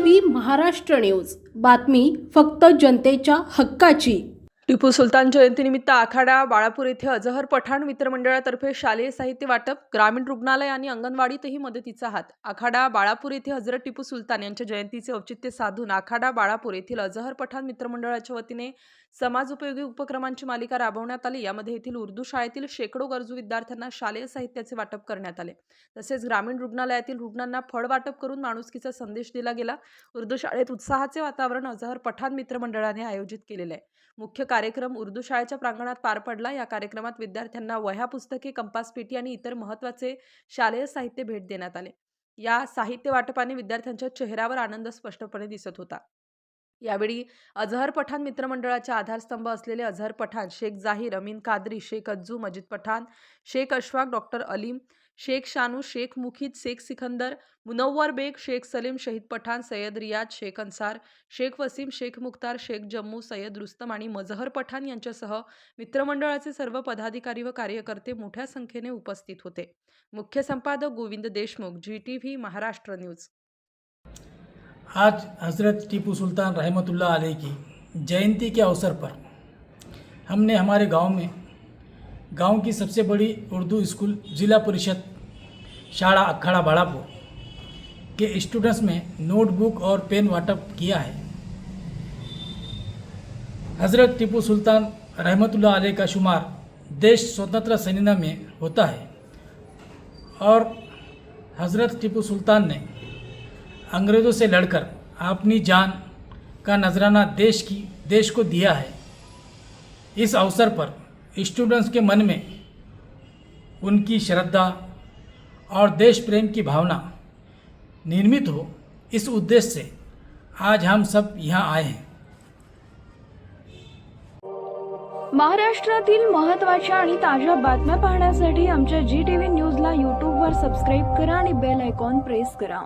V Maharashtra news. बातमी फक्त जनतेच्या हक्काची. टिपू सुलतान जयंतीनिमित्त आखाडा बाळापूर येथे अजहर पठाण मित्रमंडळातर्फे शालेय साहित्य वाटप ग्रामीण रुग्णालय आणि अंगणवाडीतही मदतीचा हात. आखाडा बाळापूर येथे हजरत टिपू सुलतान यांच्या जयंतीचे औचित्य साधून आखाडा बाळापूर येथील अजहर पठाण मित्रमंडळाच्या वतीने समाजोपयोगी उपक्रमांची मालिका राबवण्यात आली. यामध्ये येथील उर्दू शाळेतील शेकडो गरजू विद्यार्थ्यांना शालेय साहित्याचे वाटप करण्यात आले. तसेच ग्रामीण रुग्णालयातील रुग्णांना फळ वाटप करून माणुसकीचा संदेश दिला गेला. उर्दू शाळेत उत्साहाचे वातावरण अजहर पठाण मित्रमंडळाने आयोजित केलेले आहे. मुख्य कार्यक्रम उर्दू शाळेच्या प्रांगणात पार पडला. या कार्यक्रमात विद्यार्थ्यांना वह्या पुस्तके कंपास पेटी आणि इतर महत्त्वाचे शालेय साहित्य भेट देण्यात आले. या साहित्य वाटपाने विद्यार्थ्यांच्या चेहऱ्यावर आनंद स्पष्टपणे दिसत होता. यावेळी अझहर पठाण मित्रमंडळाच्या आधारस्तंभ असलेले अझहर पठाण शेख जाहीर अमीन कादरी शेख अज्जू मजिद पठाण शेख अशफाक डॉक्टर अलीम शेख शानू शेख मुखीद शेख सिकंदर मुनव्वर बेग शेख सलीम शहीद पठाण सय्यद रियाज शेख अन्सार शेख वसीम शेख मुख्तार शेख जम्मू सय्यद रुस्तम आणि मजहर पठाण यांच्यासह मित्रमंडळाचे सर्व पदाधिकारी व कार्यकर्ते मोठ्या संख्येने उपस्थित होते. मुख्य संपादक Govind Deshmukh G T V Maharashtra news. आज हज़रत टीपू सुल्तान रहमतुल्ला आले की जयंती के अवसर पर हमने हमारे गांव में गांव की सबसे बड़ी उर्दू स्कूल ज़िला परिषद शाड़ा अखाड़ा बाड़ापुर के स्टूडेंट्स में नोटबुक और पेन वाटप किया है। हज़रत टीपू सुल्तान रहमतुल्लाह अलैह का शुमार देश स्वतंत्र सेना में होता है और हज़रत टीपू सुल्तान ने अंग्रेज़ों से लड़कर अपनी जान का नजराना देश की, देश को दिया है। इस अवसर पर स्टूडेंट्स के मन में उनकी श्रद्धा और देश प्रेम की भावना निर्मित हो इस उद्देश्य से आज हम सब यहाँ आए हैं। महाराष्ट्रातील महत्त्वाच्या आणि ताज्या बातम्या पाहण्यासाठी आमच्या जी टी व्ही न्यूजला यूट्यूबवर सबस्क्राईब करा आणि बेल आयकॉन प्रेस करा.